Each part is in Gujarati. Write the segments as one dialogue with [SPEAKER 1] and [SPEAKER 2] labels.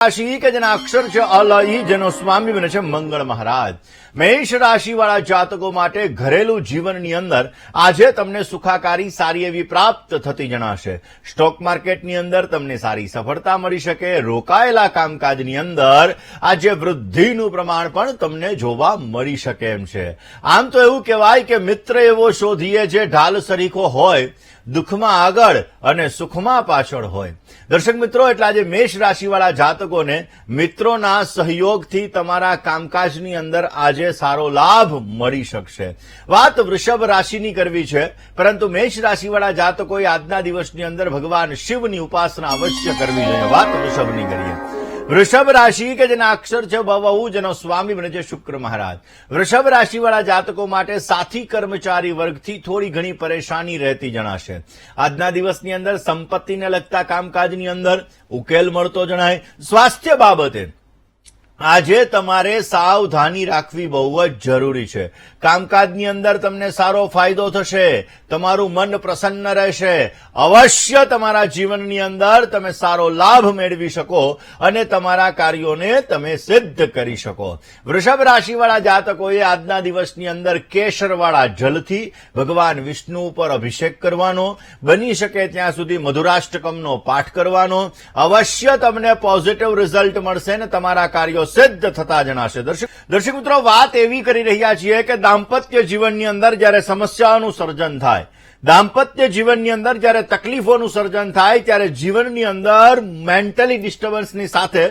[SPEAKER 1] રાશિ કે જેના અક્ષર છે અલ ઈ જેનો સ્વામી બને છે મંગળ મહારાજ. મેષ રાશિ વાળા જાતકો માટે ઘરેલું જીવનની અંદર આજે તમને સુખાકારી સારી એવી પ્રાપ્ત થતી જણાશે. સ્ટોક માર્કેટની અંદર તમને સારી સફળતા મળી શકે. રોકાયેલા કામકાજની અંદર આજે વૃદ્ધિનું પ્રમાણ પણ તમને જોવા મળી શકે એમ છે. આમ તો એવું કહેવાય કે મિત્ર એવો શોધીએ જે ઢાલ સરીખો હોય, દુઃખમાં આગળ અને સુખમાં પાછળ હોય. દર્શક મિત્રો, એટલે આજે મેષ રાશિવાળા જાતકોને મિત્રોના સહયોગથી તમારા કામકાજની અંદર આજે સારો લાભ મળી શકશે. વાત વૃષભ રાશિની કરવી છે, પરંતુ મેષ રાશિવાળા જાતકોએ આજના દિવસની અંદર ભગવાન શિવની ઉપાસના અવશ્ય કરવી જોઈએ. વાત વૃષભની કરીએ. વૃષભ રાશિ કે જેના અક્ષર છે બહુ જેનો સ્વામી બને છે શુક્ર મહારાજ. વૃષભ રાશિવાળા જાતકો માટે સાથી કર્મચારી વર્ગથી થોડી ઘણી પરેશાની રહેતી જણાશે. આજના દિવસની અંદર સંપત્તિને લગતા કામકાજની અંદર ઉકેલ મળતો જણાય. સ્વાસ્થ્ય બાબતે આજે તમારે સાવધાની રાખવી બહુ જ જરૂરી છે. કામકાજની અંદર તમને સારો ફાયદો થશે, તમારું મન પ્રસન્ન રહેશે. અવશ્ય તમારા જીવનની અંદર તમે સારો લાભ મેળવી શકો અને તમારા કાર્યોને તમે સિદ્ધ કરી શકો. વૃષભ રાશિવાળા જાતકોએ આજના દિવસની અંદર કેસરવાળા જલથી ભગવાન વિષ્ણુ ઉપર અભિષેક કરવાનો, બની શકે ત્યાં સુધી મધુરાષ્ટકમનો પાઠ કરવાનો. અવશ્ય તમને પોઝિટિવ રિઝલ્ટ મળશે ને તમારા કાર્યો સિદ્ધ થતા જણાશે. દર્શક દર્શક મિત્રો, વાત એવી કરી રહ્યા છીએ કે દાંપત્ય જીવનની અંદર જ્યારે સમસ્યાઓનું સર્જન થાય દાંપત્ય જીવનની અંદર જ્યારે તકલીફોનું સર્જન થાય, ત્યારે જીવનની અંદર મેન્ટલી ડિસ્ટર્બન્સની સાથે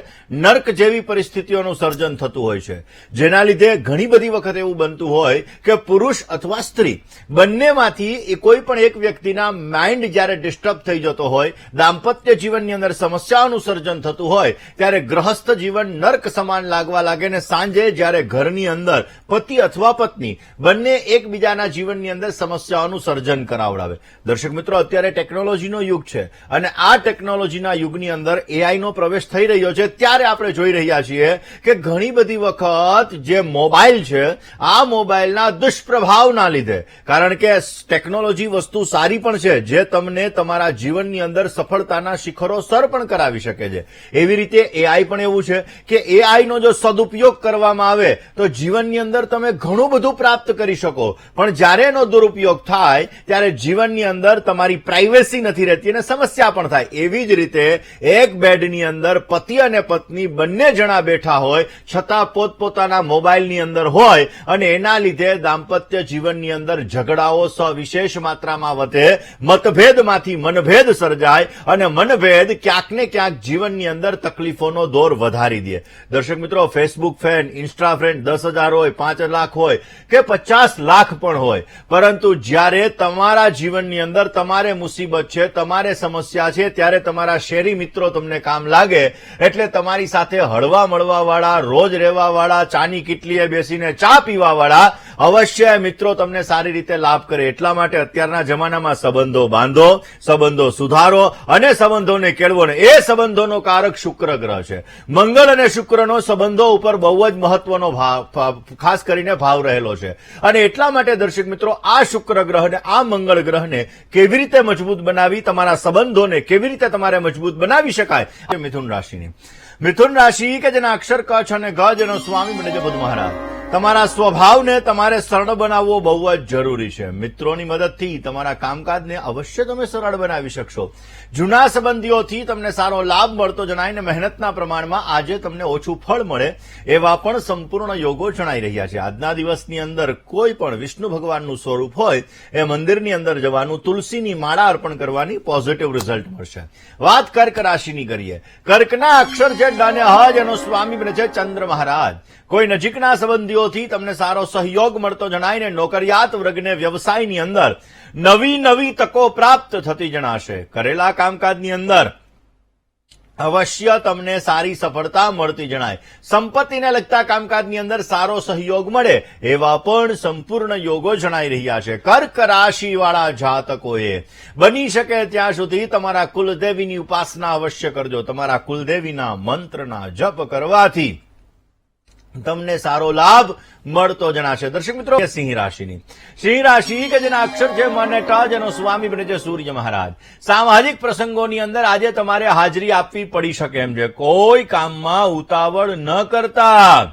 [SPEAKER 1] નર્ક જેવી પરિસ્થિતિઓનું સર્જન થતું હોય છે. જેના લીધે ઘણી બધી વખત એવું બનતું હોય કે પુરુષ અથવા સ્ત્રી બંનેમાંથી એ કોઈ પણ એક વ્યક્તિના માઇન્ડ જ્યારે ડિસ્ટર્બ થઈ જતો હોય, દાંપત્ય જીવનની અંદર સમસ્યાઓનું સર્જન થતું હોય, ત્યારે ગ્રહસ્થ જીવન નર્ક સમાન લાગવા લાગે ને સાંજે જ્યારે ઘરની અંદર પતિ અથવા પત્ની બંને એકબીજાના જીવનની અંદર સમસ્યાઓનું સર્જન કરાવડાવે દર્શક મિત્રો, અત્યારે ટેકનોલોજીનો યુગ છે અને આ ટેકનોલોજીના યુગની અંદર એઆઈનો પ્રવેશ થઈ રહ્યો છે. ત્યારે આપણે જોઈ રહ્યા છીએ કે ઘણી બધી વખત જે મોબાઈલ છે, આ મોબાઈલના દુષ્પ્રભાવના લીધે. કારણ કે ટેકનોલોજી વસ્તુ સારી પણ છે, જે તમને તમારા જીવનની અંદર સફળતાના શિખરો સર પણ કરાવી શકે છે. એવી રીતે એઆઈ પણ એવું છે કે એઆઈનો જો સદુપયોગ કરવામાં આવે, તો જીવનની અંદર તમે ઘણું બધું પ્રાપ્ત કરી શકો. પણ જ્યારે એનો દુરુપયોગ થાય, ત્યારે જીવનની અંદર તમારી પ્રાઇવેસી નથી રહેતી અને સમસ્યા પણ થાય. એવી જ રીતે એક બેડની અંદર પતિ અને પત્ની બંને જણા બેઠા હોય, છતાં પોતપોતાના મોબાઈલની અંદર હોય અને એના લીધે દાંપત્ય જીવનની અંદર ઝઘડાઓ સવિશેષ માત્રામાં વધે, મતભેદમાંથી મનભેદ સર્જાય અને મનભેદ ક્યાંક ને ક્યાંક જીવનની અંદર તકલીફોનો દોર વધારી દે. દર્શક મિત્રો ફેસબુક ફેન ઇન્સ્ટા ફ્રેન્ડ દસ હજાર હોય, પાંચ લાખ હોય કે પચાસ લાખ પણ હોય. પરંતુ જ્યારે તમારા જીવનની અંદર તમારે મુસીબત છે, તમારે સમસ્યા છે, ત્યારે તમારા શેરી મિત્રો તમને કામ લાગે, એટલે તમારી સાથે હળવા મળવા વાળા રોજ રહેવા વાળા ચાની કીટલીએ બેસીને ચા પીવા વાળા અવશ્ય મિત્રો તમને સારી રીતે લાભ કરે. એટલા માટે અત્યારના જમાનામાં સંબંધો બાંધો, સંબંધો સુધારો અને સંબંધોને કેળવો ને એ સંબંધોનો કારક શુક્ર ગ્રહ છે. મંગળ અને શુક્રનો સંબંધો ઉપર બહુ જ મહત્વનો ભાવ ખાસ કરીને ભાવ રહેલો છે. અને એટલા માટે દર્શક મિત્રો, આ શુક્ર ગ્રહ ને આ મંગળ ગ્રહને કેવી રીતે મજબૂત બનાવી, તમારા સંબંધોને કેવી રીતે તમારે મજબૂત બનાવી શકાય મિથુન રાશિની. મિથુન રાશિ કે જેના અક્ષર કચ્છ અને ગજ એનો સ્વામી બને છે બુધ મહારાજ. તમારા સ્વભાવને તમારે સરળ બનાવવો બહુ જ જરૂરી છે. મિત્રોની મદદથી તમારા કામકાજને અવશ્ય તમે સરળ બનાવી શકશો. જૂના સંબંધીઓથી તમને સારો લાભ મળતો જણાય મહેનતના પ્રમાણમાં આજે તમને ઓછું ફળ મળે એવા પણ સંપૂર્ણ યોગો જણાઈ રહ્યા છે. આજના દિવસની અંદર કોઈ પણ વિષ્ણુ ભગવાનનું સ્વરૂપ હોય, એ મંદિરની અંદર જવાનું તુલસીની માળા અર્પણ કરવાની પોઝિટિવ રિઝલ્ટ મળશે. વાત કર્ક રાશિની કરીએ. કર્કના અક્ષર છે ડાને હજ એનો સ્વામી બને છે ચંદ્ર મહારાજ. કોઈ નજીકના સંબંધીઓથી તમને સારો સહયોગ મળતો જણાય નોકરિયાત વર્ગને વ્યવસાયની અંદર નવી નવી તકો પ્રાપ્ત થતી જણાશે. કરેલા કામકાજની અંદર અવશ્ય તમને સારી સફળતા મળતી જણાય. સંપત્તિને લગતા કામકાજની અંદર સારો સહયોગ મળે એવા પણ સંપૂર્ણ યોગો જણાઈ રહ્યા છે. કર્ક રાશિવાળા જાતકોએ બની શકે ત્યાં સુધી તમારા કુલદેવીની ઉપાસના અવશ્ય કરજો. તમારા કુલદેવીના મંત્રના જપ કરવાથી તમને સારો લાભ મળતો જણાશે. દર્શક મિત્રો સિંહ રાશિની. સિંહ રાશિ કે જેના અક્ષર છે મને અને ટ જેનો સ્વામી બને છે સૂર્ય મહારાજ. સામાજિક પ્રસંગોની અંદર આજે તમારે હાજરી આપવી પડી શકે એમ છે. કોઈ કામમાં ઉતાવળ ન કરતા.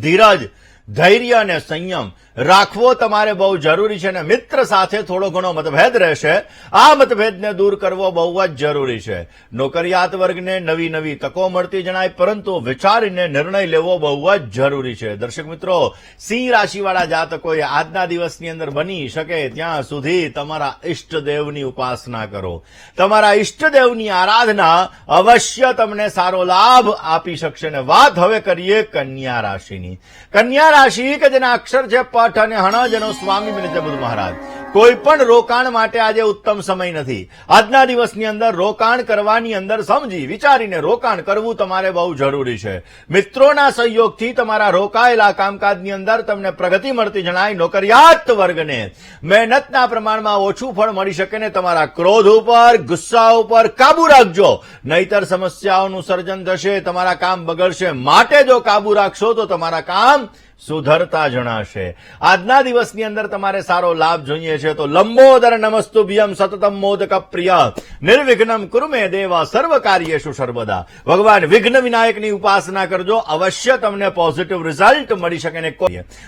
[SPEAKER 1] ધીરજ, ધૈર્ય અને સંયમ રાખવો તમારે બહુ જરૂરી છે અને મિત્ર સાથે થોડો ઘણો મતભેદ રહેશે. આ મતભેદને દૂર કરવો બહુ જ જરૂરી છે. નોકરિયાત વર્ગને નવી નવી તકો મળતી જણાય, પરંતુ વિચારીને નિર્ણય લેવો બહુ જ જરૂરી છે. દર્શક મિત્રો, સિંહ રાશિવાળા જાતકોએ આજના દિવસની અંદર બની શકે ત્યાં સુધી તમારા ઈષ્ટદેવની ઉપાસના કરો. તમારા ઈષ્ટદેવની આરાધના અવશ્ય તમને સારો લાભ આપી શકશે. અને વાત હવે કરીએ કન્યા રાશિની. કન્યા રાશિ કે જેના અક્ષર છે પઠ અને હણ જેનો સ્વામી બને છે બુદ્ધ મહારાજ. કોઈ પણ રોકાણ માટે આજે ઉત્તમ સમય નથી. આજના દિવસની અંદર રોકાણ કરવાની અંદર સમજી વિચારીને રોકાણ કરવું તમારે બહુ જરૂરી છે. મિત્રોના સહયોગથી તમારા રોકાયેલા કામકાજની અંદર તમને પ્રગતિ મળતી જણાય નોકરિયાત વર્ગને. મહેનતના પ્રમાણમાં ઓછું ફળ મળી શકે ને તમારા ક્રોધ ઉપર, ગુસ્સા ઉપર કાબુ રાખજો. નહીતર સમસ્યાઓનું સર્જન થશે, તમારા કામ બગડશે. માટે જો કાબુ રાખશો તો તમારા કામ સુધરતા જણાશે. આજના દિવસની અંદર તમારે સારો લાભ જોઈએ છે. તો લંબોદર નમસ્તુભ્યમ સતતમ મોદક પ્રિય નિર્વિઘ્નમ કુરુમે દેવા સર્વ કાર્યેશુ સર્વદા ભગવાન વિઘ્ન વિનાયકની ઉપાસના કરજો અવશ્ય તમને પોઝિટિવ રિઝલ્ટ મળી શકે ને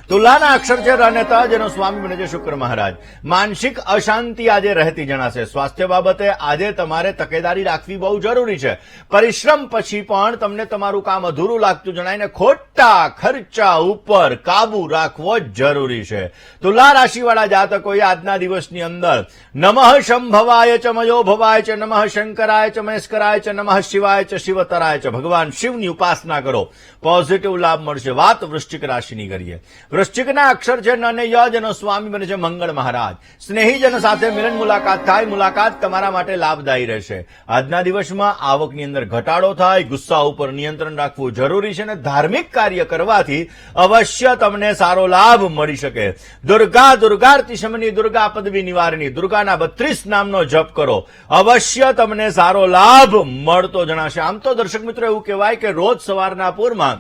[SPEAKER 1] તુલાના અક્ષર છે ર જેનો સ્વામી બને છે શુક્ર મહારાજ. માનસિક અશાંતિ આજે રહેતી જણાશે. સ્વાસ્થ્ય બાબતે આજે તમારે તકેદારી રાખવી બહુ જરૂરી છે. પરિશ્રમ પછી પણ તમને તમારું કામ અધૂરું લાગતું જણાય ને ખોટા ખર્ચા ઉપર કાબુ રાખવો જરૂરી છે. તુલા રાશિવાળા જાતકોએ આજના દિવસની અંદર. નમઃ શંભવાય ચ મયો ભવાય ચ નમઃ શંકરાય ચ મહેશ્કરાય ચ નમઃ શિવાય ચ શિવતરાય ચ. ભગવાન શિવની ઉપાસના કરો. પોઝિટિવ લાભ મળશે. વાત વૃશ્ચિક રાશિની કરીએ. વૃશ્ચિકના અક્ષર છે ન ય જેનો સ્વામી બને છે મંગળ મહારાજ. સ્નેહીજન સાથે મિલન મુલાકાત થાય, મુલાકાત તમારા માટે લાભદાયી રહેશે. આજના દિવસમાં આવકની અંદર ઘટાડો થાય, ગુસ્સા ઉપર નિયંત્રણ રાખવું જરૂરી છે અને ધાર્મિક કાર્ય કરવાથી અવશ્ય તમને સારો લાભ મળી શકે. દુર્ગા, દુર્ગાર્તિ શમની, દુર્ગા પદવી નિવારણી દુર્ગાના બત્રીસ નામનો જપ કરો. અવશ્ય તમને સારો લાભ મળતો જણાશે. આમ તો દર્શક મિત્રો એવું કહેવાય કે રોજ સવારના પૂરમાં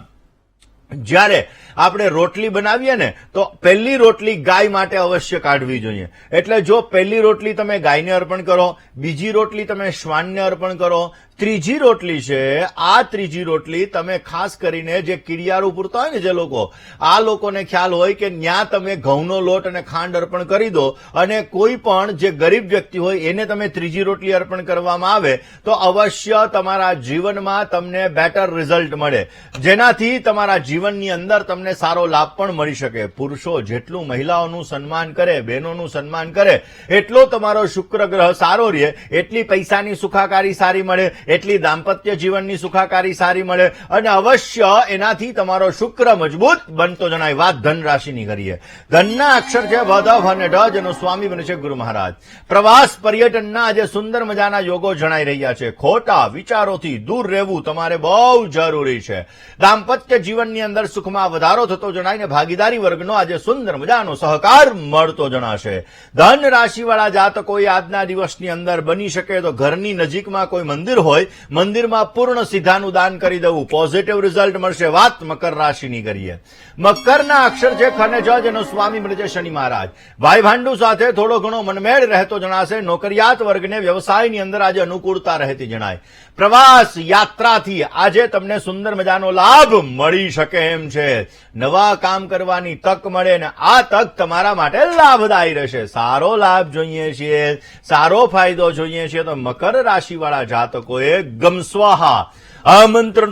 [SPEAKER 1] જ્યારે આપણે રોટલી બનાવીએ ને, તો પહેલી રોટલી ગાય માટે અવશ્ય કાઢવી જોઈએ. એટલે જો પહેલી રોટલી તમે ગાયને અર્પણ કરો, બીજી રોટલી તમે શ્વાનને અર્પણ કરો, ત્રીજી રોટલી છે, આ ત્રીજી રોટલી તમે ખાસ કરીને જે કીડિયારું પૂરતા હોય ને જે લોકો, આ લોકોને ખ્યાલ હોય કે ન્યા તમે ઘઉંનો લોટ અને ખાંડ અર્પણ કરી દો, અને કોઈ પણ જે ગરીબ વ્યક્તિ હોય એને તમે ત્રીજી રોટલી અર્પણ કરવામાં આવે, તો અવશ્ય તમારા જીવનમાં તમને બેટર રિઝલ્ટ મળે. જેનાથી તમારા જીવનની અંદર તમને સારો લાભ પણ મળી શકે. પુરુષો જેટલું મહિલાઓનું સન્માન કરે, બહેનોનું સન્માન કરે, એટલો તમારો શુક્ર ગ્રહ સારો રહે. એટલી પૈસાની સુખાકારી સારી મળે, એટલી દાંપત્ય જીવનની સુખાકારી સારી મળે અને અવશ્ય એનાથી તમારો શુક્ર મજબૂત બનતો જણાય. વાત ધન રાશિની કરીએ. ધનના અક્ષર છે વધવ અને ઢ જેનો સ્વામી બને છે ગુરુ મહારાજ. પ્રવાસ પર્યટનના આજે સુંદર મજાના યોગો જણાઈ રહ્યા છે. ખોટા વિચારોથી દૂર રહેવું તમારે બહુ જરૂરી છે. દાંપત્ય જીવનની અંદર સુખમાં વધારો થતો જણાય ભાગીદારી વર્ગનો આજે સુંદર મજાનો સહકાર મળતો જણાશે. ધન રાશિવાળા જાતકોએ આજના દિવસની અંદર બની શકે તો ઘરની નજીકમાં કોઈ મંદિર હોય, મંદિરમાં પૂર્ણ સિદ્ધાનું દાન કરી દેવું પોઝિટિવ રિઝલ્ટ મળશે, વાત મકર રાશિની કરીએ. મકરના અક્ષર છે ખને જજ એનો સ્વામી મળે શનિ મહારાજ. ભાઈ ભાંડુ સાથે થોડો ઘણો મનમેળ રહેતો જણાશે, નોકરિયાત વર્ગને વ્યવસાયની અંદર આજે અનુકૂળતા રહેતી જણાય. પ્રવાસ યાત્રાથી આજે તમને સુંદર મજાનો લાભ મળી શકે એમ છે, નવા કામ કરવાની તક મળે ને આ તક તમારા માટે લાભદાયી રહેશે. સારો લાભ જોઈએ છીએ, સારો ફાયદો જોઈએ છીએ તો મકર રાશિવાળા જાતકોએ ગમસ્વાહા આ મંત્ર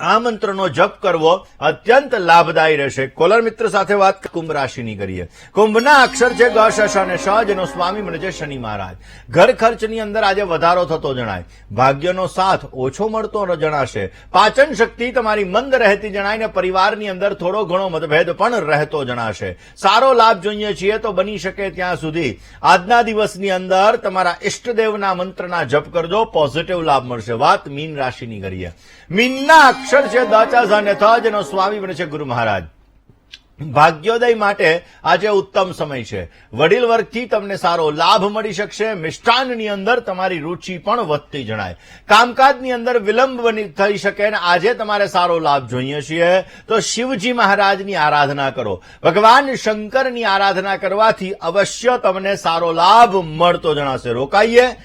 [SPEAKER 1] આ મંત્રનો જપ કરવો અત્યંત લાભદાયી રહેશે. કોલર મિત્ર સાથે વાત કુંભ રાશિની કરીએ. કુંભના અક્ષર છે ગ, શ શ અને શ જેનો સ્વામી મને છે શનિ મહારાજ. ઘર ખર્ચની અંદર આજે વધારો થતો જણાય. ભાગ્યનો સાથ ઓછો મળતો જણાશે. પાચન શક્તિ તમારી મંદ રહેતી જણાય ને પરિવારની અંદર થોડો ઘણો મતભેદ પણ રહેતો જણાશે. સારો લાભ જોઈએ છીએ તો બની શકે ત્યાં સુધી. આજના દિવસની અંદર તમારા ઇષ્ટદેવના મંત્રના જપ કરજો. પોઝિટિવ લાભ મળશે. વાત મીન રાશિની કરીએ. મીનના અક્ષર છે દ ચ ઝ અને થ જેનો સ્વામી બને છે ગુરુ મહારાજ. ભાગ્યોદય માટે આજે ઉત્તમ સમય છે. વડીલ વર્ગથી તમને સારો લાભ મળી શકશે. મિષ્ટાનની અંદર તમારી રુચિ પણ વધતી જણાય. કામકાજની અંદર વિલંબ થઈ શકે અને આજે તમારે સારો લાભ જોઈએ છીએ. તો શિવજી મહારાજની આરાધના કરો. ભગવાન શંકરની આરાધના કરવાથી અવશ્ય તમને સારો લાભ મળતો જણાશે. રોકાઈએ.